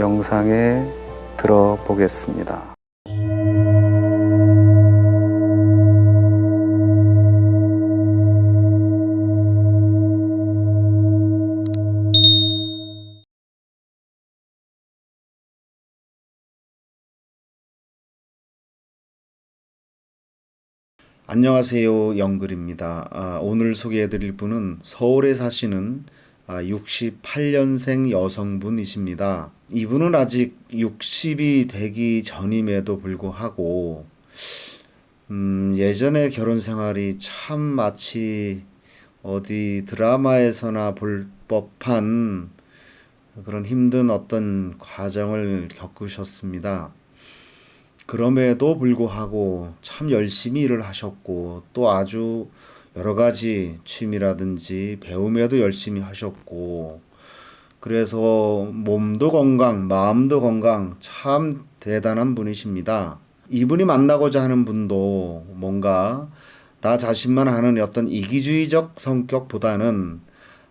영상에 들어보겠습니다. 안녕하세요. 영글입니다. 아, 오늘 소개해드릴 분은 서울에 사시는 아, 68년생 여성분이십니다. 이분은 아직 60이 되기 전임에도 불구하고 음, 예전에 결혼 생활이 참 마치 어디 드라마에서나 볼 법한 그런 힘든 어떤 과정을 겪으셨습니다. 그럼에도 불구하고 참 열심히 일을 하셨고 또 아주 여러 가지 취미라든지 배움에도 열심히 하셨고 그래서 몸도 건강, 마음도 건강 참 대단한 분이십니다. 이분이 만나고자 하는 분도 뭔가 나 자신만 하는 어떤 이기주의적 성격보다는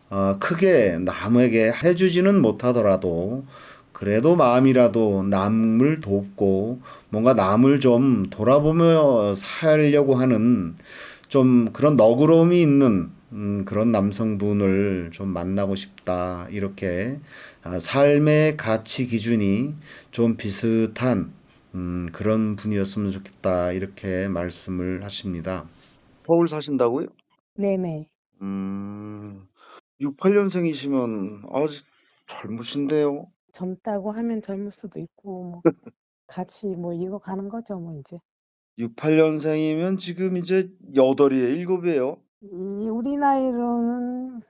어, 크게 남에게 해주지는 못하더라도 그래도 마음이라도 남을 돕고 뭔가 남을 좀 돌아보며 살려고 하는 좀 그런 너그러움이 있는 음, 그런 남성분을 좀 만나고 싶다. 이렇게 아, 삶의 가치 기준이 좀 비슷한 음, 그런 분이었으면 좋겠다. 이렇게 말씀을 하십니다. 서울 사신다고요? 네네. 음, 68년생이시면 아직 젊으신데요. 젊다고 하면 젊을 수도 있고 뭐 같이 뭐 이거 가는 거죠 뭐 이제. 68년생이면 지금 이제 여덟이에요, 일곱이에요. 이 우리 나이로는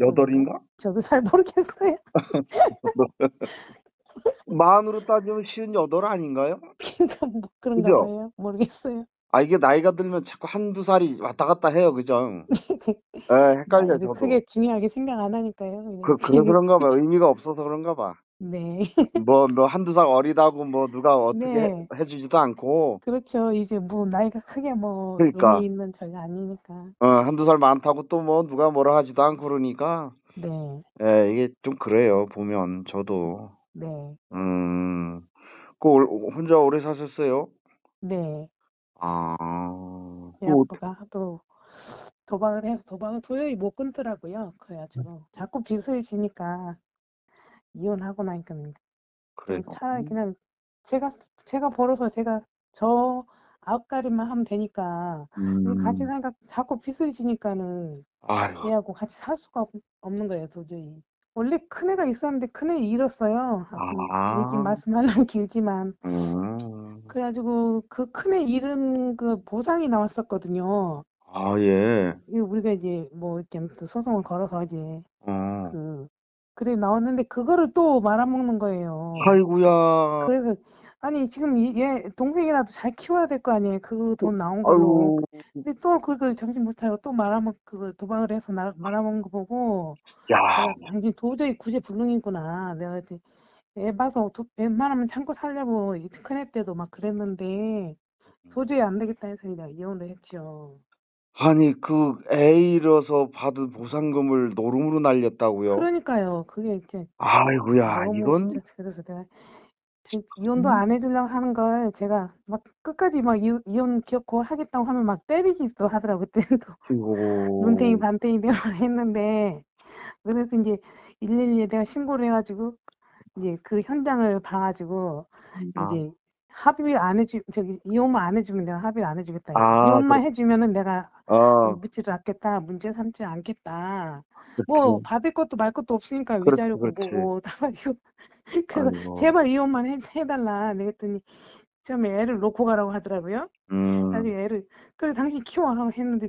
여덟인가? 저도 잘 모르겠어요. 만으로 따지면 쉬운 여덟 아닌가요? 그러니까 뭐 그런가 그죠? 봐요. 모르겠어요. 아 이게 나이가 들면 자꾸 한두 살이 왔다 갔다 해요, 그죠? 예, 헷갈려 저도. 크게 중요하게 생각 안 하니까요. 그냥 그 재밌 그런가 봐. 의미가 없어서 그런가 봐. 네. 뭐뭐 한두 살 어리다고 뭐 누가 어떻게 네. 해 주지도 않고, 그렇죠. 이제 뭐 나이가 크게 뭐 그러니까 의미 있는 저희가 아니니까. 어 한두 살 많다고 또 뭐 누가 뭐라 하지도 않고 그러니까, 네. 예, 이게 좀 그래요. 보면 저도. 네. 음, 그 올- 혼자 오래 사셨어요? 네. 아, 애그 아빠가 하도 도박을 해서 도박을 도저히 못 끊더라고요. 그래 가지고 자꾸 빚을 지니까 이혼하고 나니까 그래요. 좀 차라리 그냥 제가 제가 벌어서 제가 저 아홉가리만 하면 되니까 근데 같이 음, 사니까 자꾸 빚을 지니까는 아유, 얘하고 같이 살 수가 없, 없는 거예요 도저히. 원래 큰 애가 있었는데 큰 애 잃었어요. 하여튼 얘기 아, 말씀하려면 길지만 음, 그래가지고 그 큰 애 잃은 그 보상이 나왔었거든요. 아, 예, 이 우리가 이제 뭐 이렇게 소송을 걸어서 이제 어, 그 그래 나왔는데 그거를 또 말아먹는 거예요. 아이고야, 그래서 아니 지금 이- 얘 동생이라도 잘 키워야 될 거 아니에요. 그 돈 나온 걸로. 아유, 근데 또 그걸 정신 못 차리고 또 말아먹 그걸 도박을 해서 나, 말아먹는 거 보고 야, 내가 당신 도저히 구제 불능이구나. 내가 이제 애 봐서 도, 웬만하면 참고 살려고 이 큰애 때도 막 그랬는데 도저히 안 되겠다 해서 내가 이혼을 했죠. 아니 그애 잃어서 받은 보상금을 노름으로 날렸다고요? 그러니까요. 그게 이제 아이고야, 너무 이건 진짜 그래서 내가 지- 이혼도 음, 안 해주려고 하는 걸 제가 막 끝까지 막 이, 이혼 기어코 하겠다고 하면 막 때리기도 하더라고 그때는 또 눈탱이 아이고, 반탱이 되고 했는데. 그래서 이제 112에 내가 신고를 해가지고 이제 그 현장을 봐가지고 아, 이제 합의 안 해주 저기 이혼만 안 해주면 내가 합의를 안 해주겠다. 아, 이혼만 그렇, 해주면은 내가 어, 묻지를 않겠다 문제 삼지 않겠다. 뭐 받을 것도 말 것도 없으니까 그렇지, 위자료고 그렇지. 뭐고. 다 가지고. 그래서 아이고, 제발 이혼만 해, 해달라. 그랬더니 처음에 애를 놓고 가라고 하더라고요. 나중에 음, 애를. 그래 당신 키워 하고 했는데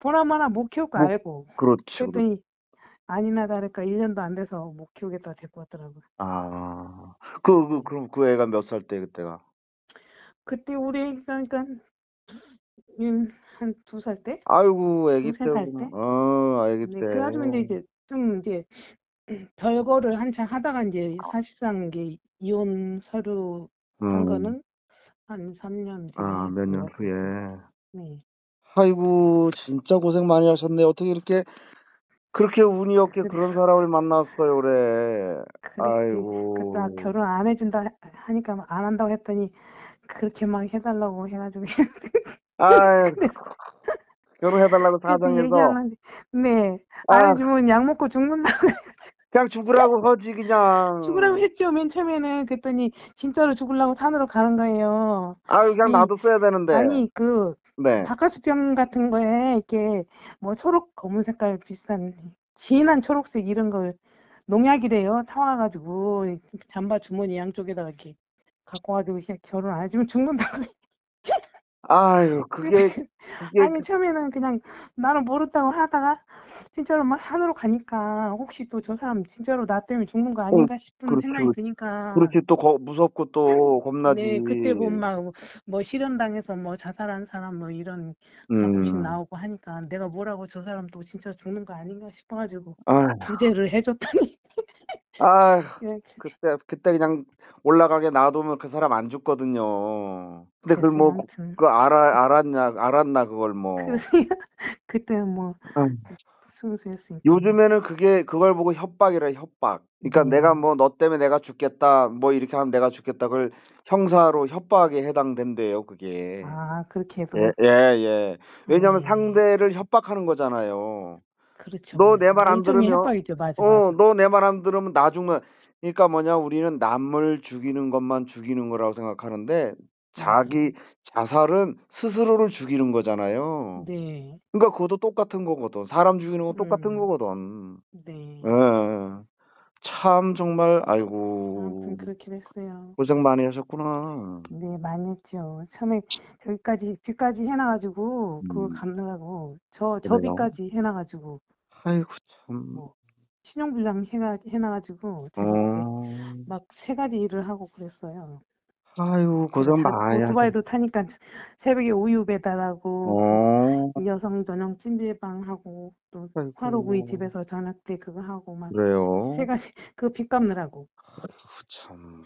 보나마나 못 키울 거 뭐, 알고. 그렇지, 그렇지. 그랬더니 아니나 다를까 1년도 안 돼서 못 키우겠다 데리고 왔더라고요. 아, 그, 그, 그럼 그 애가 몇 살 때 그때가? 그때 우리 애기가 그러니까 한두살 때? 아이고, 애기 두세 살 때구나. 때? 어, 애기 네, 때. 그래 가지고 이제 이제 좀 이제 별거를 한참 하다가 이제 사실상 이게 이혼 서류 한 음, 거는 한 3 년 아, 뒤에 몇 년 그래갖고 후에. 네. 아이고, 진짜 고생 많이 하셨네. 어떻게 이렇게 그렇게 운이 없게 그래. 그런 사람을 만났어요, 그래. 그랬지. 그때 아이고. 결혼 안 해 준다 하니까 안 한다고 했더니 그렇게 막 해달라고 해가지고 아이, 그래서 결혼해달라고 사정해서. 얘기하는데 네. 안 아, 해주면 약 먹고 죽는다고 그냥 죽으라고 하지, 그냥. 죽으라고 했죠, 맨 처음에는. 그랬더니 진짜로 죽으려고 산으로 가는 거예요. 아유, 그냥 이 놔뒀어야 되는데. 아니 그 네. 바카스병 같은 거에 이렇게 뭐 초록 검은 색깔 비슷한 진한 초록색 이런 걸 농약이래요. 타와가지고 잠바 주머니 양쪽에다가 이렇게 갖고 가지고 그냥 결혼 안 해주면 죽는다고. 아유, 그게, 그게, 아니 처음에는 그냥 나는 모른다고 하다가 진짜로 막 산으로 가니까 혹시 또 저 사람 진짜로 나 때문에 죽는 거 어, 아닌가 싶은 그렇지. 생각이 드니까 그렇지, 또 거, 무섭고 또 겁나지. 네 그때 보면 막뭐 실현당해서 뭐 자살한 사람 뭐 이런 가끔씩 음. 나오고 하니까 내가 뭐라고 저 사람 또 진짜 죽는 거 아닌가 싶어가지고 아휴, 구제를 해줬더니 아휴, 예, 그때, 그때 그냥 올라가게 놔두면 그 사람 안 죽거든요. 근데 그걸 글쎄요 뭐, 아무튼 그 알아, 알았냐, 알았나, 그걸 뭐. 그 그때는 뭐 아휴. 순수했으니까 요즘에는 그게 그걸 보고 협박이라 협박. 그러니까 내가 네. 뭐너 때문에 내가 죽겠다. 뭐 이렇게 하면 내가 죽겠다. 그걸 형사로 협박에 해당된대요, 그게. 아 그렇게 예, 예, 예. 왜냐면 네 상대를 협박하는 거잖아요. 그렇죠 너내 네. 말안 일종의 들으면 협박이죠 맞아 어, 맞아 너 내 말 안 들으면 나 죽는 그러니까 뭐냐 우리는 남을 죽이는 것만 죽이는 거라고 생각하는데 맞아 자기 자살은 스스로를 죽이는 거잖아요. 네 그러니까 그것도 똑같은 거거든. 사람 죽이는 건 똑같은 음, 거거든. 네. 예. 참 정말 아무튼 아이고 그렇게 됐어요. 고생 많이 하셨구나. 네, 많이 했죠. 처음에 저기까지 빚까지 해놔가지고 그거 음, 갚느라고 저 저 그래요. 빚까지 해놔가지고 아이고 참. 뭐 신용불량 해가 해놔가지고 제가 그때 어, 막 세 가지 일을 하고 그랬어요. 아이고 그래서 고생 자, 많이 하셨. 오토바이도 타니까 새벽에 우유 배달하고 어, 그 여성 전용 찜질방 하고 또 화로구이 아이고 집에서 저녁 때 그거 하고 막 세 그래요. 가지 그거 빚 갚느라고 아이고 참.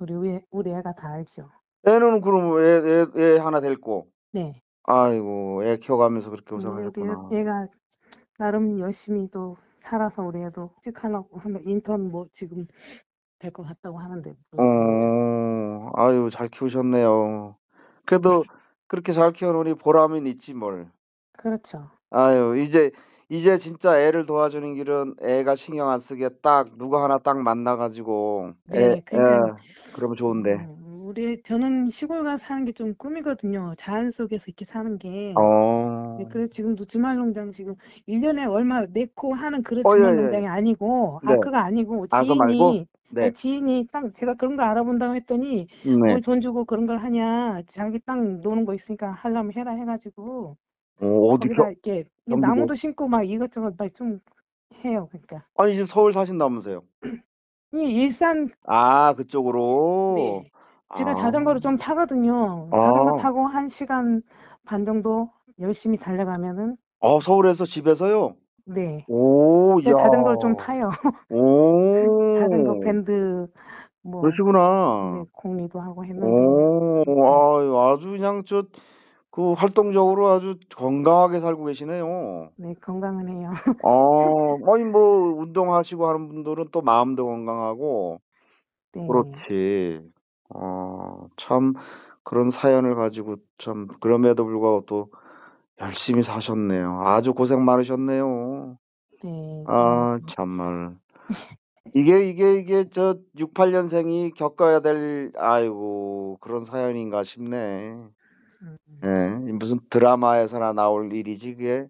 우리 우리 우리 애가 다 알죠. 애는 그럼 애, 애, 애 하나 데리고. 네. 아이고 애 키워가면서 그렇게 근데 우리 고생하셨구나. 애가 나름 열심히 또 살아서 우리 애도 찍하려고 하는 인턴 뭐 지금 될 것 같다고 하는데. 어, 아유 잘 키우셨네요. 그래도 그렇게 잘 키워놓으니 보람은 있지 뭘. 그렇죠. 아유, 이제, 이제 진짜 애를 도와주는 길은 애가 신경 안 쓰게 딱 누구 하나 딱 만나가지고 애, 네, 그러니까요. 예, 그러면 좋은데. 음, 우리 저는 시골 가서 사는 게 좀 꿈이거든요. 자연 속에서 이렇게 사는 게. 어, 네, 그래서 지금도 주말 농장 지금 1년에 얼마 내고 하는 그런 어, 주말 예, 예. 농장이 아니고, 아, 네. 그거 아니고, 아, 그거 말고? 지인이, 네, 아, 지인이 딱 제가 그런 거 알아본다고 했더니, 네. 뭘돈 주고 그런 걸 하냐, 자기 땅 노는 거 있으니까 하려면 해라 해가지고, 어, 어디, 거기다 겨, 이렇게 이 경기도? 나무도 심고 막 이것저것 막 좀 해요. 그러니까. 아니, 지금 서울 사신다면서요? 이 일산, 아, 그쪽으로? 네. 제가 아, 자전거를 좀 타거든요. 자전거 아, 타고 한 시간 반 정도 열심히 달려가면은, 어, 서울에서 집에서요? 네. 오, 제 야, 자전거를 좀 타요. 자전거 오, 밴드 뭐 그러시구나. 네, 공리도 하고 했는데 오, 네, 아유, 아주 그냥 저, 그 활동적으로 아주 건강하게 살고 계시네요. 네, 건강은 해요. 어, 아니 뭐 운동하시고 하는 분들은 또 마음도 건강하고 네, 그렇지. 어, 참 그런 사연을 가지고 참 그럼에도 불구하고 또 열심히 사셨네요. 아주 고생 많으셨네요. 네, 아, 정말 참말. 이게 이게 이게 저 68 년생이 겪어야 될 아이고 그런 사연인가 싶네. 음, 예, 무슨 드라마에서나 나올 일이지 그게.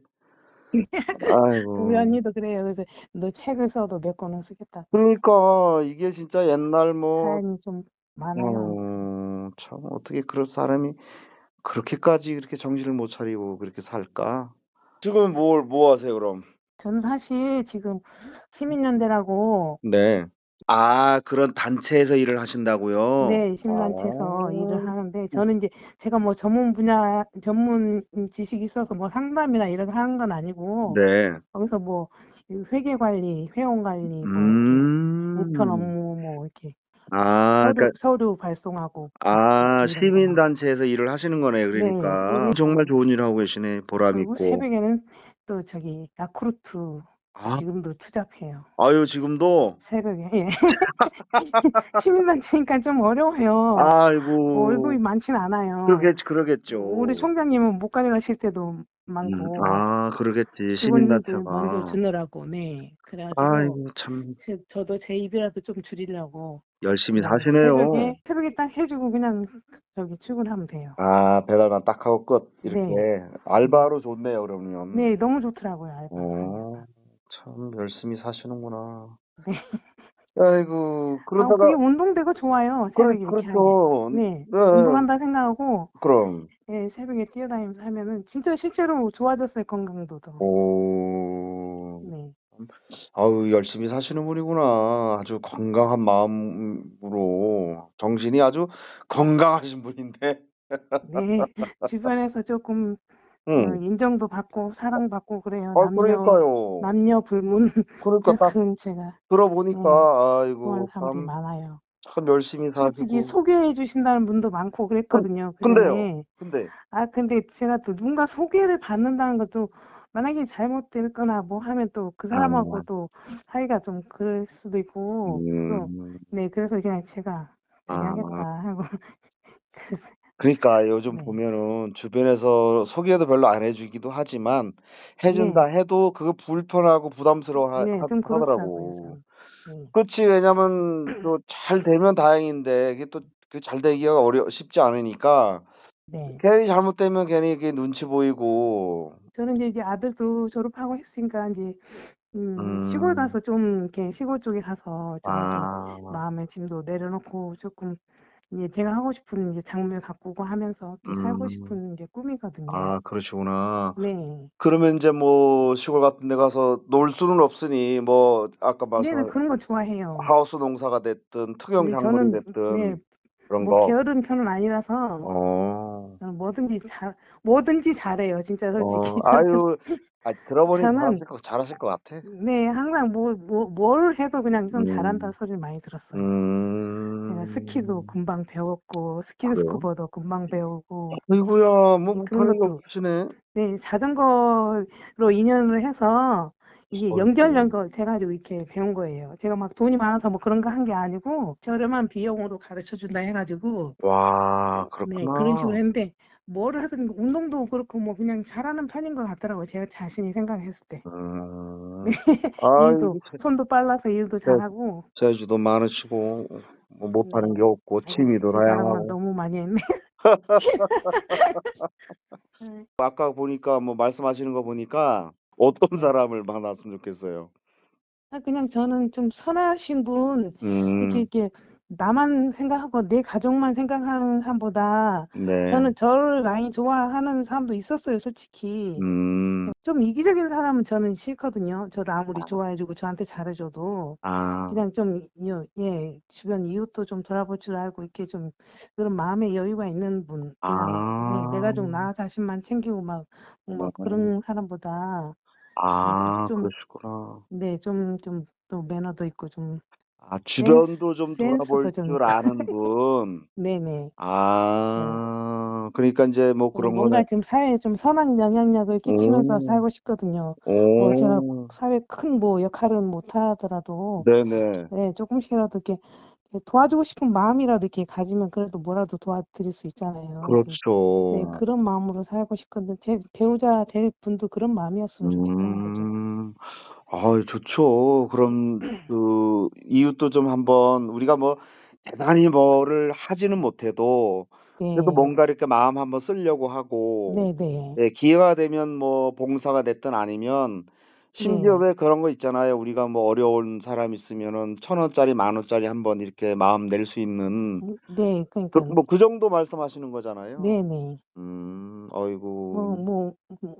우리 아이고. 언니도 그래요. 그래서 너 책을 써도 몇 권은 쓰겠다. 그러니까 이게 진짜 옛날 뭐 사연이 좀 많아요. 어, 참 어떻게 그럴 사람이 그렇게까지 그렇게 정신을 못 차리고 그렇게 살까? 지금 뭘 뭐 하세요 그럼? 저는 사실 지금 시민연대라고 네. 아, 그런 단체에서 일을 하신다고요? 네, 시민단체에서 일을 아, 하는데 저는 이제 제가 뭐 전문 분야 전문 지식이 있어서 뭐 상담이나 이런 거 하는 건 아니고 네. 거기서 뭐 회계 관리, 회원 관리, 뭐 이렇게 우편 음. 업무 뭐 이렇게 아, 서류 그러니까 서류 발송하고 아, 이런 거 막. 시민단체에서 일을 하시는 거네요. 네, 그러니까 그리고 정말 좋은 일 하고 계시네. 보람 그리고 있고. 새벽에는 또 저기 야쿠르트 아, 지금도 투잡해요. 아유, 지금도? 새벽에. 예. 시민단체니까 좀 어려워요. 아이고. 월급이 많진 않아요. 그러겠, 그러겠죠. 우리 총장님은 못 가져가실 때도 많고 음, 아, 그러겠지. 직원들 시민단체가. 주느라고 네 그래가지고 아이고, 참, 제- 저도 제 입이라도 좀 줄이려고 열심히 그냥 사시네요. 새벽에 새벽에 딱 해주고 그냥 저기 출근하면 돼요. 아, 배달만 딱 하고 끝. 이렇게. 네. 알바로 좋네요, 그러면. 네 너무 좋더라고요. 알바. 어, 참, 열심히 사시는구나. 네. 아이고, 아, 그러다가, 그게 운동되고 좋아요. 그래, 새벽에 이렇게 하면. 그렇죠. 네, 네. 운동한다 생각하고 그럼, 예, 새벽에 뛰어다니면서 하면은 진짜 실제로 좋아졌어요 건강도 더. 오, 네, 아우, 열심히 사시는 분이구나. 아주 건강한 마음으로, 정신이 아주 건강하신 분인데. 네 주변에서 조금 어, 응. 인정도 받고 사랑받고 그래요. 아, 남녀 그러니까요. 남녀 불문 그러니까 딱큰 제가 들어보니까, 좋아하는 아이고, 사람들이 참, 많아요. 참 열심히 솔직히 사시고. 소개해 주신다는 분도 많고 그랬거든요. 근데요? 그전에. 근데, 아 근데 제가 또 누군가 소개를 받는다는 것도 만약에 잘못될 거나 뭐 하면 또 그 사람하고 아. 또 사이가 좀 그럴 수도 있고 또 음, 네 그래서 그냥 제가 아. 대하겠다 하고 그래서 그러니까 요즘 네. 보면은 주변에서 소개도 별로 안 해주기도 하지만 해준다 네. 해도 그거 불편하고 부담스러워 하, 네, 하- 좀 그렇더라고요. 하더라고. 네. 그렇지, 왜냐면 또 잘 되면 다행인데 이게 또 그 잘 되기가 어려 쉽지 않으니까 네. 괜히 잘못되면 괜히 이게 눈치 보이고. 저는 이제, 이제 아들도 졸업하고 했으니까 이제 음, 시골 음, 가서 좀 이렇게 시골 쪽에 가서 좀 이렇게 아, 마음의 짐도 내려놓고 조금 이제 제가 하고 싶은 이제 작물 가꾸고 하면서 이렇게 살고 음, 싶은 게 꿈이거든요. 아, 그러시구나. 네. 그러면 이제 뭐 시골 같은 데 가서 놀 수는 없으니 뭐 아까 네 네 말씀 그런 거 좋아해요. 하우스 농사가 됐든 특영 네, 작물이 저는 됐든 네, 그런 뭐 거. 게으른 편은 아니라서 어, 뭐든지 잘 뭐든지 잘해요. 진짜 솔직히. 어, 아유, 아, 들어보니 저는 잘하실 거, 잘하실 것 같아. 네, 항상 뭐, 뭐, 뭘 해도 그냥 좀 음, 잘한다 소리를 많이 들었어요. 제가 스키도 음, 금방 배웠고, 스키드 그래요? 스쿠버도 금방 배우고, 아이고야, 뭐 네, 못하는 그런 게 것도, 없으시네. 네, 자전거로 인연을 해서, 이게 연결 연결 돼가지고 이렇게 배운 거예요. 제가 막 돈이 많아서 뭐 그런 거 한 게 아니고, 저렴한 비용으로 가르쳐 준다 해가지고, 와, 네, 그런 식으로 그렇구나. 했는데, 뭐를 하든 운동도 그렇고, 뭐 그냥 잘하는 편인 것 같더라고요. 제가 자신이 생각했을 때. 음, 네, 일도, 손도 빨라서 일도 제- 잘하고, 재주도 많으시고, 뭐 못하는 네. 게 없고, 아이고, 취미도 자랑만 다양하고. 너무 많이 했네. 네. 아까 보니까 뭐 말씀하시는 거 보니까 어떤 사람을 만났으면 좋겠어요. 아, 그냥 저는 좀 선하신 분, 이렇게, 음, 이렇게, 나만 생각하고 내 가족만 생각하는 사람보다, 네. 저는 저를 많이 좋아하는 사람도 있었어요, 솔직히. 음, 좀 이기적인 사람은 저는 싫거든요. 저를 아무리 좋아해주고 저한테 잘해줘도. 아, 그냥 좀, 여- 예, 주변 이웃도 좀 돌아볼 줄 알고, 이렇게 좀, 그런 마음의 여유가 있는 분, 네, 내 아, 가족, 나 자신만 챙기고 막, 뭐, 음, 그런 사람보다, 아, 좀, 그러시구나. 네, 좀, 좀, 또 매너도 있고, 좀, 아, 센스, 주변도 좀 센스도 돌아볼 좀 줄. 아는 분. 네네. 네. 아, 그러니까 이제 뭐뭐 그런 뭔가 거네. 좀 사회에 좀 선한 영향력을 끼치면서 오, 살고 싶거든요. 뭐 제가 오, 사회 큰 뭐 역할은 못 하더라도, 네네. 네, 조금씩이라도 이렇게 도와주고 싶은 마음이라도 이렇게 가지면 그래도 뭐라도 도와드릴 수 있잖아요. 네, 그렇죠. 그런 마음으로 살고 싶거든요. 제 배우자 될 분도 그런 마음이었으면 좋겠다는 거죠. 음, 아, 좋죠. 그럼 그 이웃도 좀 한번 우리가 뭐 대단히 뭐를 하지는 못해도 그래도 네, 뭔가 이렇게 마음 한번 쓰려고 하고 네, 네, 예, 기회가 되면 뭐 봉사가 됐든 아니면 심지어 네, 왜 그런 거 있잖아요. 우리가 뭐 어려운 사람 있으면은 천 원짜리 만 원짜리 한번 이렇게 마음 낼 수 있는 음, 네, 그, 그러니까, 뭐그 정도 말씀하시는 거잖아요. 네, 네. 음, 뭐, 아이고, 뭐,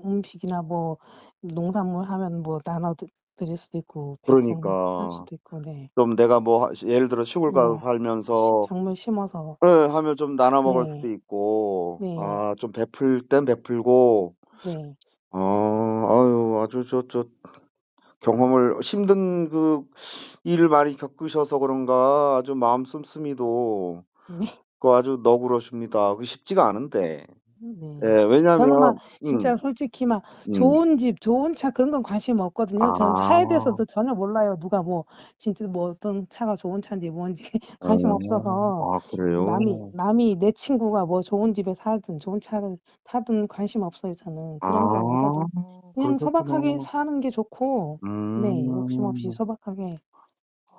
음식이나 뭐, 농산물 하면 뭐, 나눠 드- 드릴 수도 있고, 그러니까 수도 있고, 네. 좀 내가 뭐 하- 예를 들어 시골 가서 네. 시- 살면서 작물 심어서, 예, 하면 좀 나눠 먹을 네, 수도 있고 네, 아, 좀 베풀 땐 베풀고 네, 어, 아유, 아주 저, 저 경험을 힘든 그 일을 많이 겪으셔서 그런가 아주 마음 씀씀이도 네. 그 아주 너그러십니다. 그 쉽지가 않은데. 네. 예, 저는 왜냐면 막 음. 진짜 솔직히 막 음. 좋은 집, 좋은 차 그런 건 관심 없거든요. 저는 차에 아. 대해서도 전혀 몰라요. 누가 뭐 진짜 뭐 어떤 차가 좋은 차인지 뭔지 관심 어. 없어서 아, 그래요? 남이 남이 내 친구가 뭐 좋은 집에 살든 좋은 차를 타든 관심 없어요. 저는 그런 거 보다도 아, 그냥 그러셨구나. 소박하게 사는 게 좋고 네, 욕심 없이 음. 소박하게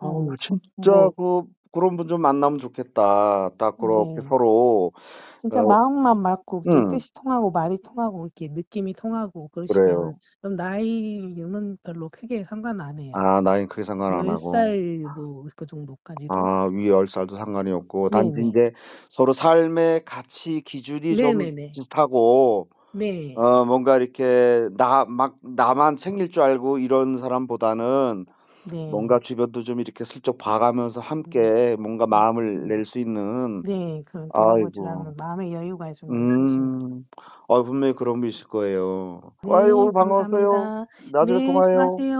아우, 어, 진짜 뭐그 그런 분 좀 만나면 좋겠다. 딱 그렇게 네. 서로 진짜 어, 마음만 맞고 이렇게 음. 뜻이 통하고 말이 통하고 이렇게 느낌이 통하고 그래요. 그러시면은 그럼 나이는 별로 크게 상관 안 해요. 아, 나이는 크게 상관 안열 하고. 살뭐그 정도까지도. 아, 위 10살도 상관이 없고 단지 네네. 인제 서로 삶의 가치 기준이 좀 네네네. 비슷하고 네. 어, 뭔가 이렇게 나 막 나만 챙길 줄 알고 이런 사람보다는 네. 뭔가 주변도 좀 이렇게 슬쩍 봐가면서 음. 함께 뭔가 마음을 음. 낼수 있는 네, 그런 아이고. 마음의 여유가 좀 있으신 음. 아, 분명히 그런 분 있을 거예요. 네, 아이고, 반가웠어요. 감사합니다. 나중에 네, 통화해요. 수고하세요.